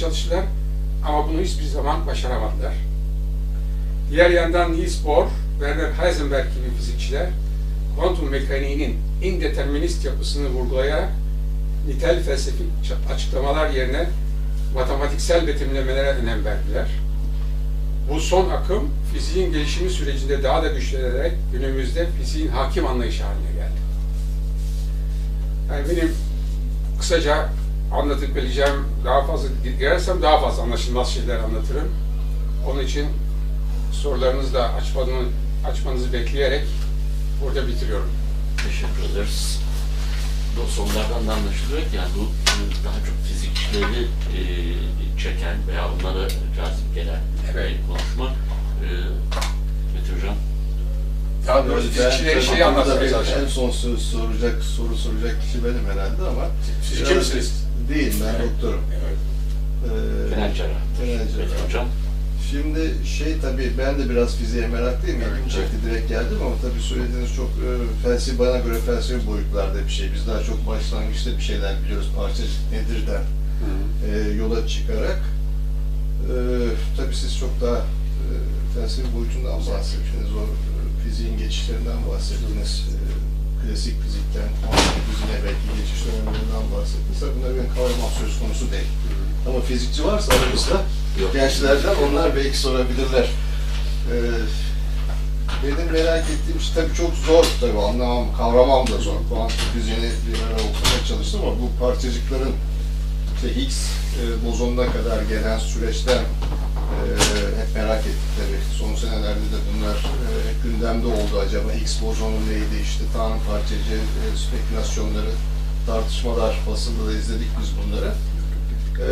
çalıştılar ama bunu hiçbir zaman başaramadılar. Diğer yandan Niels Bohr, Werner Heisenberg gibi fizikçiler kuantum mekaniğinin indeterminist yapısını vurgulayarak nitel felsefik açıklamalar yerine matematiksel betimlemelere önem verdiler. Bu son akım fiziğin gelişimi sürecinde daha da güçlenerek günümüzde fiziğin hakim anlayışı haline geldi. Yani benim kısaca anlatıp bileceğim daha fazla girersem daha fazla anlaşılmaz şeyler anlatırım. Onun için sorularınızı da açmanı, açmanızı bekleyerek burada bitiriyorum. Teşekkür ederiz. Bu sorulardan da anlaşılıyor ki yani bu daha çok fizikçileri e, çeken veya onlara cazip gelen Evet. bir konuşma. E, Mete Hocam, Daha doğrusu Evet, fizikçileri ben- şeyi anlatmaya En son söz soracak, soru soracak kişi benim herhalde ama... Fizikçi Biraz- misiniz? Değil, ben Evet. doktorum. Evet. Ee, genel cerrah. genel Mete cerrah. Hocam, Şimdi şey tabii ben de biraz fiziğe meraklıyım. Evet, İlgimi çekti direkt geldim ama tabii söylediğiniz çok e, felsefi, bana göre felsefi boyutlarda bir şey. Biz daha çok başlangıçta bir şeyler biliyoruz. Parçacık nedir de Hı. e, yola çıkarak. E, tabii siz çok daha e, felsefi boyutundan bahsettiniz. O e, fiziğin geçişlerinden bahsettiniz. E, klasik fizikten kuantum fiziğine belki geçiş dönemlerinden bahsettiniz. Tabii bunlar benim kavramam söz konusu değil. Ama fizikçi varsa aramızda gençlerden onlar belki sorabilirler. Ee, benim merak ettiğim şey tabii çok zor tabii anlamam, kavramam da zor. Kuantum fiziğini bir ara okumaya çalıştım ama bu parçacıkların işte Higgs e, bozonuna kadar gelen süreçten e, merak ettik tabii. Son senelerde de bunlar e, gündemde oldu. Acaba Higgs bozonu neydi? İşte tanrı parçacı e, spekülasyonları, tartışmalar, basında da izledik biz bunları. E,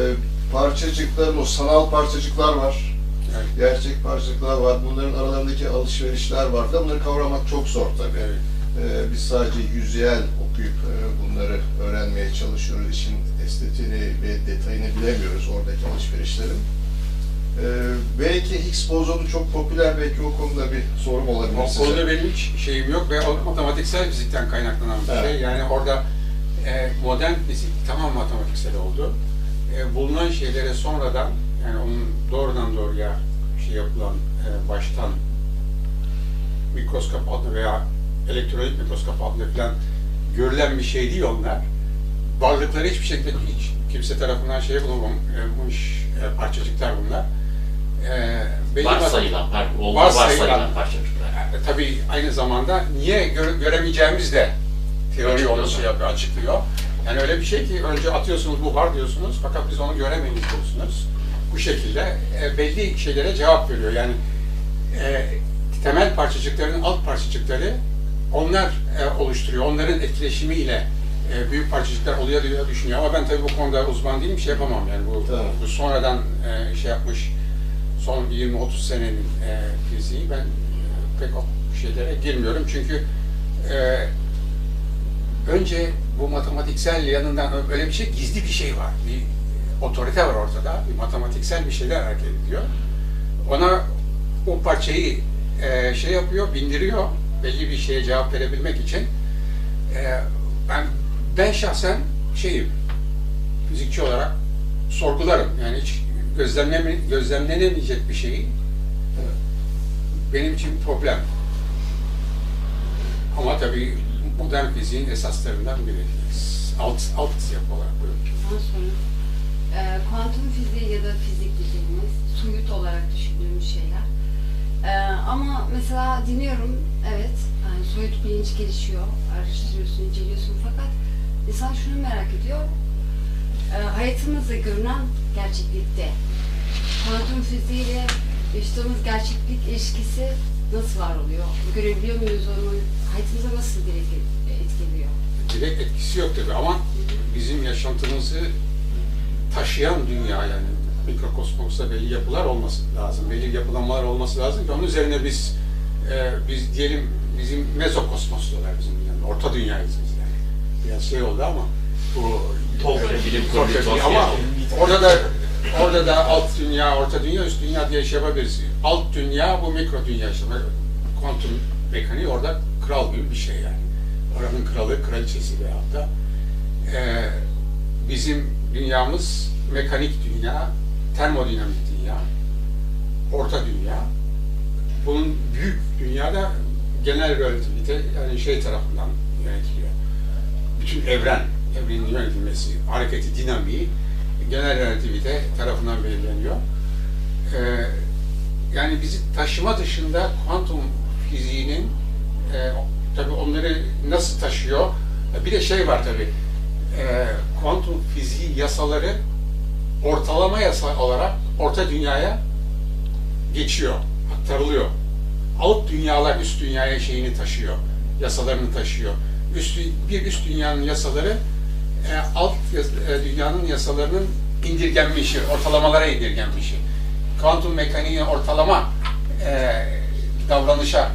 parçacıkların, o sanal parçacıklar var Evet. gerçek parçacıklar var. Bunların aralarındaki alışverişler var falan. Bunları kavramak çok zor tabii. Evet. Ee, biz sadece yüzeyel okuyup e, bunları öğrenmeye çalışıyoruz. İşin estetiğini ve detayını bilemiyoruz oradaki alışverişlerin. Ee, belki Higgs bozonu çok popüler. Belki o konuda bir sorum olabilir O size. konuda benim hiç şeyim yok ve o matematiksel fizikten kaynaklanan bir Evet. şey. Yani orada e, modern fizik tamam matematiksel oldu. E, bulunan şeylere sonradan yani onun doğrudan doğruya şey yapılan e, baştan mikroskop altında veya elektronik mikroskop altında falan görülen bir şey değil onlar. Varlıkları hiçbir şekilde hiç kimse tarafından şey bulunmamış e, parçacıklar bunlar. E, belli varsayılan, par olduğu Varsayılan. varsayılan parçacıklar. e, tabii aynı zamanda niye gö- göremeyeceğimiz de teori onu şey yapıyor, açıklıyor. Yani öyle bir şey ki önce atıyorsunuz bu var diyorsunuz fakat biz onu göremeyiz diyorsunuz. Bu şekilde e, belli şeylere cevap veriyor. Yani e, temel parçacıkların alt parçacıkları onlar e, oluşturuyor. Onların etkileşimiyle e, büyük parçacıklar oluyor diye düşünüyor. Ama ben tabii bu konuda uzman değilim, bir şey yapamam yani. Bu, Tamam. bu sonradan e, şey yapmış, son 20-30 senenin e, fiziği. Ben e, pek o şeylere girmiyorum çünkü e, önce bu matematiksel yanından öyle bir şey, gizli bir şey var. Bir otorite var ortada, bir matematiksel bir şeyler hareket ediyor. Ona o parçayı e, şey yapıyor, bindiriyor belli bir şeye cevap verebilmek için. E, ben ben şahsen şeyim, fizikçi olarak sorgularım. Yani hiç gözlemleme, gözlemlenemeyecek bir şeyi benim için problem. Ama tabii modern fiziğin esaslarından biri. Alt, alt yapı olarak sonra e, kuantum fiziği ya da fizik dediğimiz soyut olarak düşündüğümüz şeyler. E, ama mesela dinliyorum, evet, yani soyut bilinç gelişiyor, araştırıyorsun, inceliyorsun fakat insan şunu merak ediyor, hayatımızda görünen gerçeklikte kuantum fiziğiyle yaşadığımız gerçeklik ilişkisi nasıl var oluyor? Görebiliyor muyuz onu? Hayatımıza nasıl direkt etkiliyor? Direkt etkisi yok tabii ama bizim yaşantımızı taşıyan dünya yani mikrokosmosta belli yapılar olması lazım. Belli yapılanmalar olması lazım ki onun üzerine biz e, biz diyelim bizim mezokosmos diyorlar bizim yani orta dünyayız biz yani. Biraz şey oldu ama Tolkien, bilim kurulu ama orada da orada da alt dünya, orta dünya, üst dünya diye şey yapabiliriz. Alt dünya bu mikro dünya işte. Kuantum mekaniği orada kral gibi bir şey yani. Oranın kralı, kraliçesi veyahut da e, bizim dünyamız mekanik dünya, termodinamik dünya, orta dünya. Bunun büyük dünyada genel relativite yani şey tarafından yönetiliyor. Bütün evren, evrenin yönetilmesi, hareketi, dinamiği genel relativite tarafından belirleniyor. Ee, yani bizi taşıma dışında kuantum fiziğinin e, tabii onları nasıl taşıyor? Bir de şey var tabii. E, kuantum fiziği yasaları ortalama yasa olarak orta dünyaya geçiyor, aktarılıyor. Alt dünyalar üst dünyaya şeyini taşıyor, yasalarını taşıyor. Üst, bir üst dünyanın yasaları e, alt e, dünyanın yasalarının indirgenmişi, ortalamalara indirgenmişi. Kuantum mekaniği ortalama e, davranışa,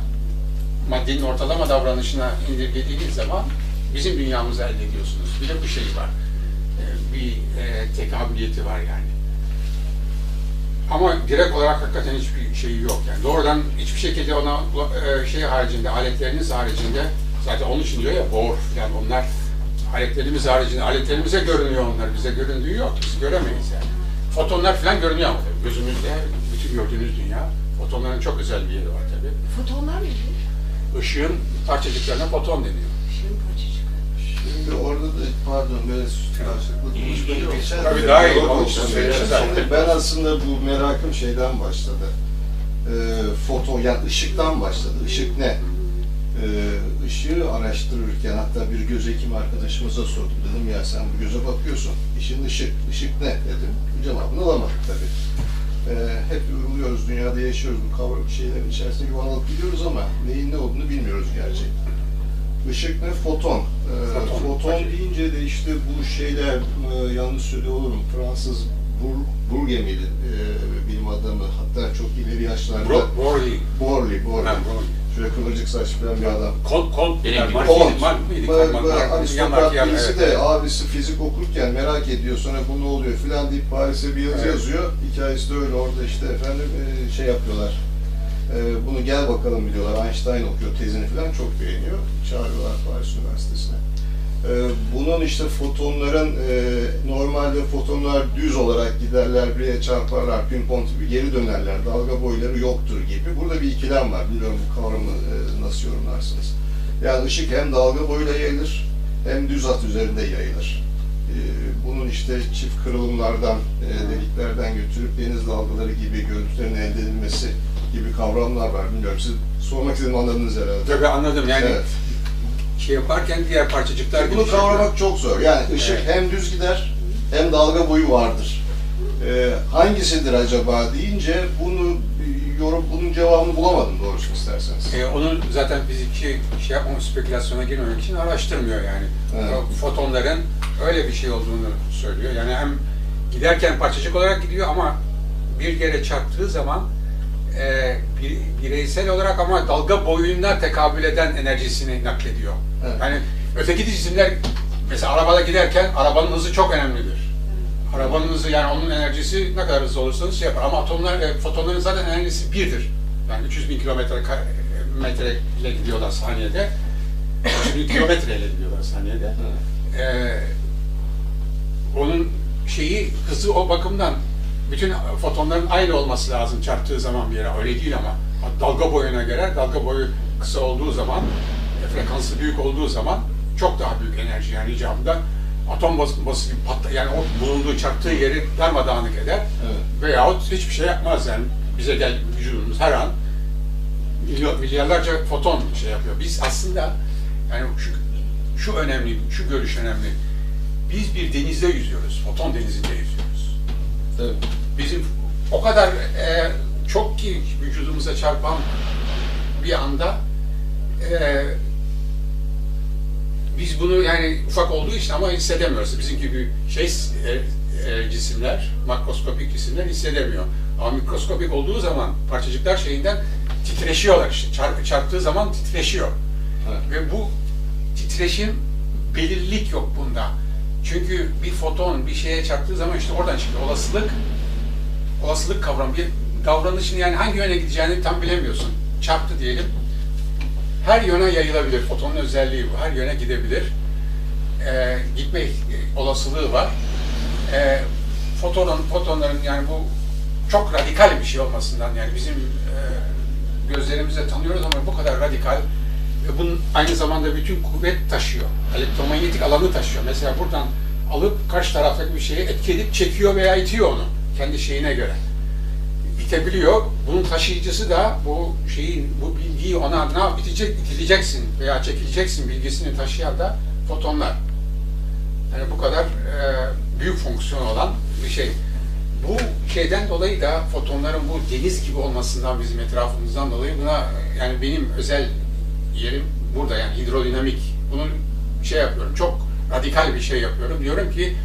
maddenin ortalama davranışına indirgediğiniz zaman bizim dünyamızı elde ediyorsunuz. Bir de bu şey var. E, bir e, tekabiliyeti var yani. Ama direkt olarak hakikaten hiçbir şeyi yok yani. Doğrudan hiçbir şekilde ona e, şey haricinde, aletleriniz haricinde zaten onun için diyor ya Bohr falan onlar aletlerimiz haricinde, aletlerimize görünüyor onlar, bize göründüğü yok, biz göremeyiz yani. Fotonlar falan görünüyor ama tabii gözümüzde bütün gördüğünüz dünya, fotonların çok özel bir yeri var tabii. Fotonlar mı bu? Işığın parçacıklarına foton deniyor. Işığın parçacıkları. Şimdi orada da pardon böyle karşılıklı konuşmayı Tabii daha iyi. Şimdi ben aslında bu merakım şeyden başladı. Ee, foto yani ışıktan başladı. Işık ne? Ee, ışığı araştırırken hatta bir göz hekimi arkadaşımıza sordum. Dedim ya sen bu göze bakıyorsun. İşin ışık. Işık ne dedim. Cevabını alamadık tabii. Ee, hep yoruluyoruz, dünyada yaşıyoruz. Bu kavram şeylerin içerisinde yuvarlanıp gidiyoruz ama neyin ne olduğunu bilmiyoruz gerçekten. Işık ne? Foton. Ee, Foton. foton deyince de işte bu şeyler, e, yanlış söylüyor olurum, Fransız Bur, Burge miydi e, bilim adamı, hatta çok ileri yaşlarda. Bro, Borley. Borley, Borley. Ha, Borley. Şöyle kıvırcık saç falan bir adam. Kol, kol, yani. Mark-. Mark Mark- Mark- aristokrat birisi de abisi fizik okurken merak ediyor sonra bu ne oluyor filan deyip Paris'e bir yazı Evet. yazıyor. Hikayesi de öyle orada işte efendim e, şey yapıyorlar. E, bunu gel bakalım diyorlar. Einstein okuyor tezini filan çok beğeniyor. Çağırıyorlar Paris Üniversitesi'ne. E, bunun işte fotonların e, normalde fotonlar düz olarak giderler, bireye çarparlar, pimpon gibi geri dönerler, dalga boyları yoktur gibi. Burada bir ikilem var. Bilmiyorum bu kavramı e, nasıl yorumlarsınız. Yani ışık hem dalga boyuyla yayılır hem düz hat üzerinde yayılır. E, bunun işte çift kırılımlardan, e, deliklerden götürüp deniz dalgaları gibi görüntülerin elde edilmesi gibi kavramlar var. Bilmiyorum siz sormak istediğimi anladınız herhalde. Tabii anladım yani Evet. Şey yaparken diğer parçacıklar Bunu şey kavramak çok zor. Yani ışık Evet. hem düz gider hem dalga boyu vardır. Ee, hangisidir acaba deyince bunu yorum bunun cevabını bulamadım doğrusunu isterseniz. E, onu zaten fizikçi şey yapmamak, spekülasyona girmemek için araştırmıyor yani. Evet. O fotonların öyle bir şey olduğunu söylüyor. Yani hem giderken parçacık olarak gidiyor ama bir yere çarptığı zaman e, bir, bireysel olarak ama dalga boyuna tekabül eden enerjisini naklediyor. Evet. Yani öteki cisimler mesela arabada giderken arabanın hızı çok önemlidir. Arabanın hızı yani onun enerjisi ne kadar hızlı olursanız şey yapar. Ama atomlar, e, fotonların zaten enerjisi birdir. Yani 300 bin kilometre metre ile gidiyorlar saniyede. 300 bin kilometre ile gidiyorlar saniyede. Ee, onun şeyi hızı o bakımdan bütün fotonların aynı olması lazım çarptığı zaman bir yere. Öyle değil ama dalga boyuna göre dalga boyu kısa olduğu zaman frekansı büyük olduğu zaman çok daha büyük enerji yani icabında atom bas, bası gibi patla yani o bulunduğu çarptığı yeri darmadağınık eder Evet. veyahut hiçbir şey yapmaz yani bize gel vücudumuz her an milyarlarca foton şey yapıyor. Biz aslında yani şu, şu önemli, şu görüş önemli. Biz bir denizde yüzüyoruz, foton denizinde yüzüyoruz. Tabii. Bizim o kadar e, çok ki vücudumuza çarpan bir anda e, biz bunu yani ufak olduğu için ama hissedemiyoruz. Bizim gibi şey e, e, cisimler, makroskopik cisimler hissedemiyor. Ama mikroskopik olduğu zaman parçacıklar şeyinden titreşiyorlar işte. Çarp, çarptığı zaman titreşiyor. Evet. Ve bu titreşim belirlilik yok bunda. Çünkü bir foton bir şeye çarptığı zaman işte oradan çıkıyor. Olasılık olasılık kavramı. Bir davranışın yani hangi yöne gideceğini tam bilemiyorsun. Çarptı diyelim. Her yöne yayılabilir. Fotonun özelliği bu. Her yöne gidebilir. Ee, gitme olasılığı var. e, fotonun, fotonların yani bu çok radikal bir şey olmasından yani bizim e, gözlerimizle tanıyoruz ama bu kadar radikal ve bunun aynı zamanda bütün kuvvet taşıyor. Elektromanyetik alanı taşıyor. Mesela buradan alıp karşı taraftaki bir şeyi etki çekiyor veya itiyor onu kendi şeyine göre. İtebiliyor. Bunun taşıyıcısı da bu şeyin, bu bilgiyi ona ne yap, itecek, itileceksin veya çekileceksin bilgisini taşıyan da fotonlar. Yani bu kadar e, büyük fonksiyon olan bir şey. Bu şeyden dolayı da fotonların bu deniz gibi olmasından bizim etrafımızdan dolayı buna yani benim özel yerim burada yani hidrodinamik. Bunu şey yapıyorum. Çok radikal bir şey yapıyorum. Diyorum ki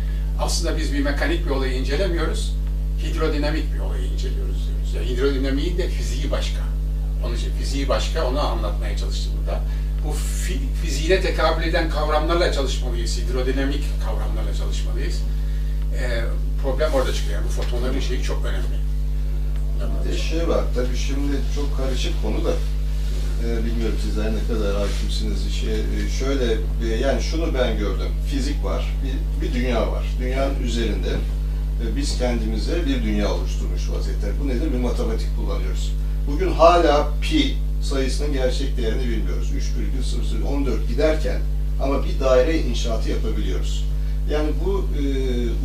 aslında biz bir mekanik bir olayı incelemiyoruz. Hidrodinamik bir olayı inceliyoruz diyoruz. Yani hidrodinamiğin de fiziği başka. Onun için fiziği başka, onu anlatmaya çalıştım burada. Bu fi, fiziğine tekabül eden kavramlarla çalışmalıyız, hidrodinamik kavramlarla çalışmalıyız. Ee, problem orada çıkıyor. Yani bu fotonların şeyi çok önemli. Bir de şey var, tabii şimdi çok karışık konu da e, bilmiyorum sizler ne kadar hakimsiniz işe. E, şöyle, e, yani şunu ben gördüm, fizik var, bir, bir dünya var. Dünyanın üzerinde biz kendimize bir dünya oluşturmuş vaziyette. Bu nedir? Bir matematik kullanıyoruz. Bugün hala pi sayısının gerçek değerini bilmiyoruz. 3,0014 giderken ama bir daire inşaatı yapabiliyoruz. Yani bu e,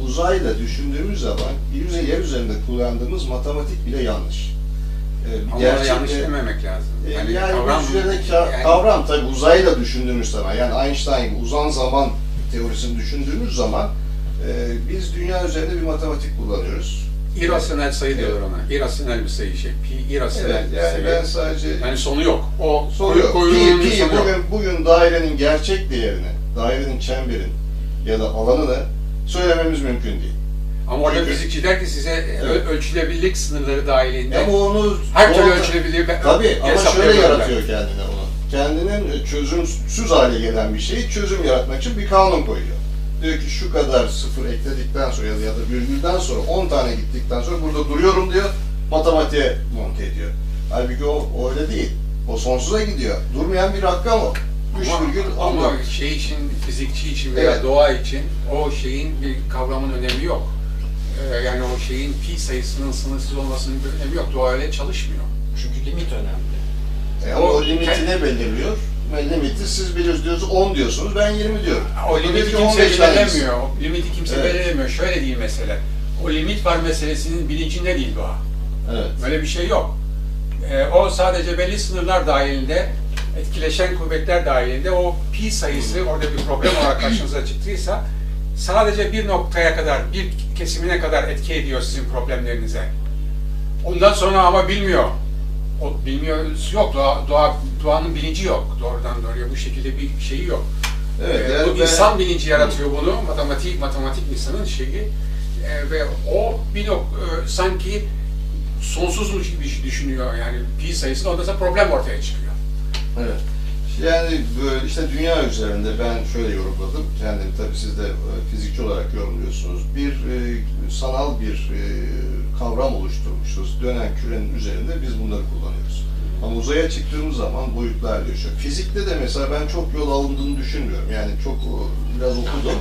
uzayla düşündüğümüz zaman yüze yer üzerinde kullandığımız matematik bile yanlış. E, Ama yanlış dememek lazım. e, Yani yani, kavram- ka- yani- kavram tabii uzayla düşündüğümüz zaman yani Einstein gibi uzan zaman teorisini düşündüğümüz zaman e, biz dünya üzerinde bir matematik kullanıyoruz. İrasyonel sayı diyorlar ona. İrasyonel bir sayı şey. Pi irrasyonel Evet, bir yani sayı. ben sadece Yani sonu yok. O soruyor. koyunun Pi, pi sonu yok. bugün, bugün dairenin gerçek değerini, dairenin çemberin ya da alanını söylememiz mümkün değil. Ama orada Çünkü- fizikçi der ki size Evet. ölçülebilirlik sınırları dahilinde Ama onu her türlü ölçülebilirliği Tabii ama şöyle yaratıyor kendine onu. Kendinin çözümsüz hale gelen bir şeyi çözüm yaratmak için bir kanun koyuyor. Diyor ki şu kadar sıfır ekledikten sonra ya da, ya da virgülden sonra 10 tane gittikten sonra burada duruyorum diyor. Matematiğe monte ediyor. Halbuki o, o öyle değil. O sonsuza gidiyor. Durmayan bir rakam o. 3 Ama, virgül ama 14. şey için, fizikçi için veya Evet. doğa için o şeyin bir kavramın önemi yok. Ee, yani o şeyin pi sayısının sınırsız olmasının bir önemi yok. Doğa öyle çalışmıyor. Çünkü limit önemli. E ama o- o limiti ne belirliyor? Limiti siz biliyorsunuz diyorsunuz 10 diyorsunuz ben 20 diyorum. O Diyor limiti ki kimse 15 tanesi. belirlemiyor. O limiti kimse Evet. belirlemiyor. Şöyle değil mesele. O limit var meselesinin bilincinde değil doğa. Evet. Böyle bir şey yok. Ee, o sadece belli sınırlar dahilinde, etkileşen kuvvetler dahilinde o pi sayısı orada bir problem olarak karşınıza çıktıysa sadece bir noktaya kadar, bir kesimine kadar etki ediyor sizin problemlerinize. Ondan sonra ama bilmiyor. O bilmiyor yok. Doğa, doğa, doğanın bilinci yok. Doğrudan doğruya bu şekilde bir şeyi yok. Evet. Ee, yani bu ben- insan bilinci yaratıyor bunu. Matematik, matematik insanın şeyi. Ee, ve o bir nok e, sanki sonsuzmuş gibi düşünüyor. Yani pi sayısında ondan sonra problem ortaya çıkıyor. Evet. Yani böyle işte dünya üzerinde ben şöyle yorumladım. Kendimi tabii siz de e, fizikçi olarak yorumluyorsunuz. Bir e, sanal bir e, kavram oluşturmuşuz. Dönen kürenin üzerinde biz bunları kullanıyoruz. Ama uzaya çıktığımız zaman boyutlar değişiyor. Fizikte de mesela ben çok yol alındığını düşünmüyorum. Yani çok e, biraz okudum.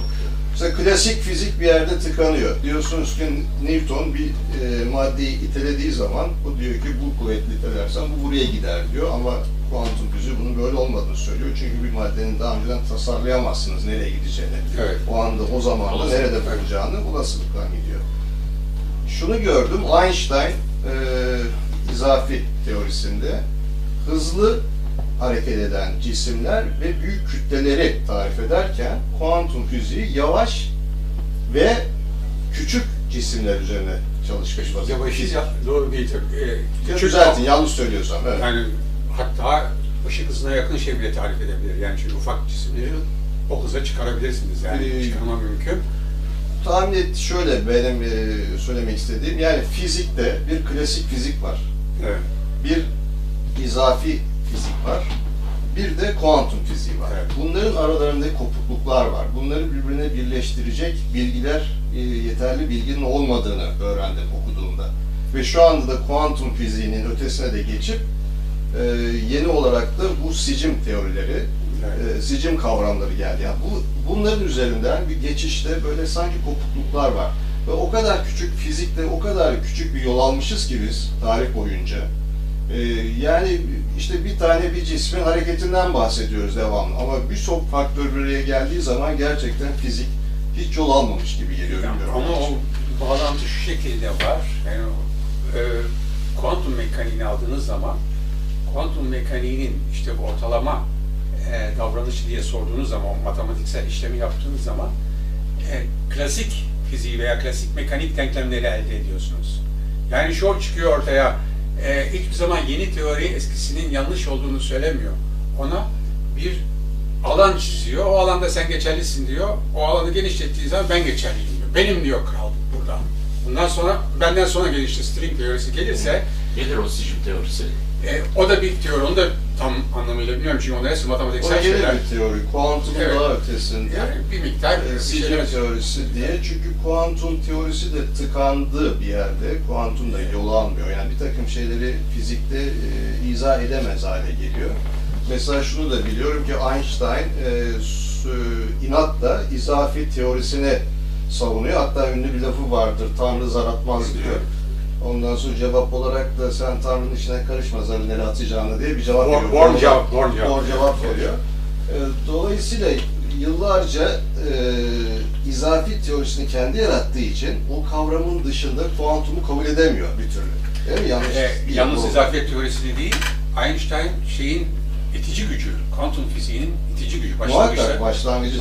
Mesela klasik fizik bir yerde tıkanıyor. Diyorsunuz ki Newton bir e, maddeyi itelediği zaman bu diyor ki bu kuvvetli itelersen bu buraya gider diyor ama kuantum fiziği bunun böyle olmadığını söylüyor. Çünkü bir maddenin daha önceden tasarlayamazsınız nereye gideceğini. Evet. O anda o zamanda nerede bulacağını olasılıktan gidiyor. Şunu gördüm Einstein e, izafi teorisinde hızlı hareket eden cisimler ve büyük kütleleri tarif ederken kuantum fiziği yavaş ve küçük cisimler üzerine çalışmış vaziyette. Yavaşı ya- doğru değil. Ee, küçük- düzeltin, yanlış söylüyorsam. Evet. Yani hatta ışık hızına yakın şey bile tarif edebilir. Yani çünkü ufak cisimleri o hıza çıkarabilirsiniz yani. Ee, Çıkarma mümkün. Tahmin et şöyle benim e, söylemek istediğim yani fizikte bir klasik fizik var. Evet. bir izafi fizik var. Bir de kuantum fiziği var. Evet. Bunların aralarında kopukluklar var. Bunları birbirine birleştirecek bilgiler, e, yeterli bilginin olmadığını öğrendim okuduğumda. Ve şu anda da kuantum fiziğinin ötesine de geçip e, yeni olarak da bu sicim teorileri, Evet. e, sicim kavramları geldi. Yani bu bunların üzerinden bir geçişte böyle sanki kopukluklar var. Ve o kadar küçük fizikte o kadar küçük bir yol almışız ki biz tarih boyunca. Ee, yani işte bir tane bir cismin hareketinden bahsediyoruz devamlı. Ama birçok faktör bir araya geldiği zaman gerçekten fizik hiç yol almamış gibi geliyor. Yani ama o bağlantı şu şekilde var. Yani e, kuantum mekaniğini aldığınız zaman kuantum mekaniğinin işte bu ortalama e, davranışı diye sorduğunuz zaman, matematiksel işlemi yaptığınız zaman e, klasik fiziği veya klasik mekanik denklemleri elde ediyorsunuz. Yani şu çıkıyor ortaya, e, hiçbir zaman yeni teori eskisinin yanlış olduğunu söylemiyor. Ona bir alan çiziyor, o alanda sen geçerlisin diyor. O alanı genişlettiği zaman ben geçerliyim diyor. Benim diyor kral burada. Bundan sonra, benden sonra gelişti string teorisi gelirse, Nedir o sicim teorisi? E, o da bir teori, onu da tam anlamıyla bilmiyorum çünkü onlar hepsi O matematiksel yeni şeyler. bir teori. Kuantumun Evet. daha ötesinde. Yani bir miktar E, bir Sicim şeyler- teorisi diye çünkü kuantum teorisi de tıkandı bir yerde. Kuantum da yol almıyor. Yani bir takım şeyleri fizikte e, izah edemez hale geliyor. Mesela şunu da biliyorum ki Einstein e, s- inatla izafi teorisini savunuyor. Hatta ünlü bir lafı vardır. Tanrı zar atmaz diyor. Ondan sonra cevap olarak da sen Tanrı'nın içine karışma zarı nereye atacağını diye bir cevap veriyor. born cevap, born cevap. Doğru cevap veriyor. E, Dolayısıyla yıllarca e, izafi teorisini kendi yarattığı için o kavramın dışında kuantumu kabul edemiyor bir türlü. Değil mi? Yanlış. E, yalnız izafiyet teorisini değil, Einstein şeyin itici gücü, kuantum fiziğinin itici gücü başlangıçta. Muhakkak başlangıcı